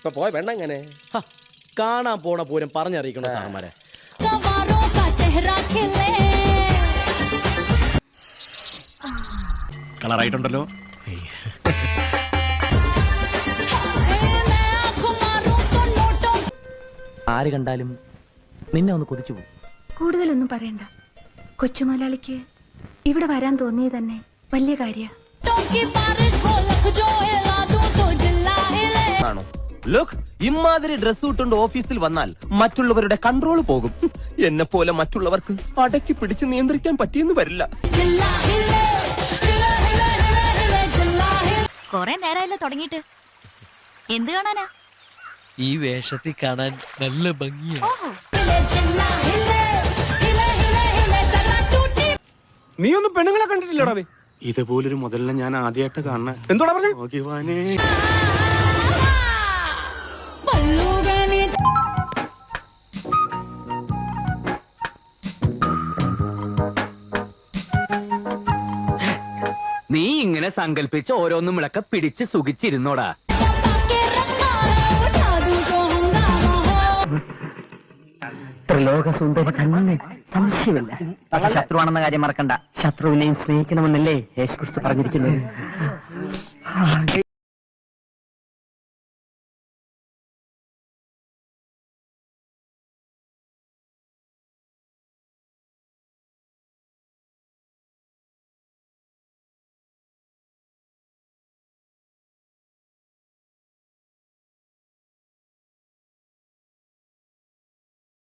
ഇപ്പൊ പോയ വേണ്ട എങ്ങനെ? കാണാൻ പോണ പോലും പറഞ്ഞറിയിക്കണം സാറന്മാരെ? കളറായിട്ടുണ്ടല്ലോ. ആര് കണ്ടാലും നിന്നെ ഒന്ന് കൊതിച്ചു പോകും. കൂടുതലൊന്നും പറയണ്ട. കൊച്ചുമലയാളിക്ക് ഇവിടെ വരാൻ തോന്നിയത് തന്നെ വലിയ കാര്യം. ലുക്ക് ഇമാതിരി ഡ്രസ് ഇട്ടുകൊണ്ട് ഓഫീസിൽ വന്നാൽ മറ്റുള്ളവരുടെ കൺട്രോൾ പോകും. എന്നെ പോലെ മറ്റുള്ളവർക്ക് അടക്കി പിടിച്ച് നിയന്ത്രിക്കാൻ പറ്റിയെന്ന് വരില്ല. കൊറേ നേരമല്ലോ തുടങ്ങിട്ട് എന്ത് കാണാനാ? ഈ വേഷത്തിൽ കാണാൻ നല്ല ഭംഗിയാ. നീ ഒന്നും പെണ്ണുങ്ങളെ കണ്ടിട്ടില്ലടാ ഇതുപോലൊരു മുതലിനെ ഞാൻ ആദ്യമായിട്ട് കാണാൻ എന്തോടാ പറഞ്ഞു? നീ ഇങ്ങനെ സങ്കല്പിച്ച് ഓരോന്നും വിളക്ക പിടിച്ച് സുഖിച്ചിരുന്നോടാ. ത്രിലോകസുന്ദരി കണ്ണേ സംശയമില്ല. ശത്രുവാണെന്ന കാര്യം മറക്കണ്ട. ശത്രുവിനെയും സ്നേഹിക്കണമെന്നല്ലേ യേശുക്രിസ്തു പറഞ്ഞിരിക്കുന്നത്.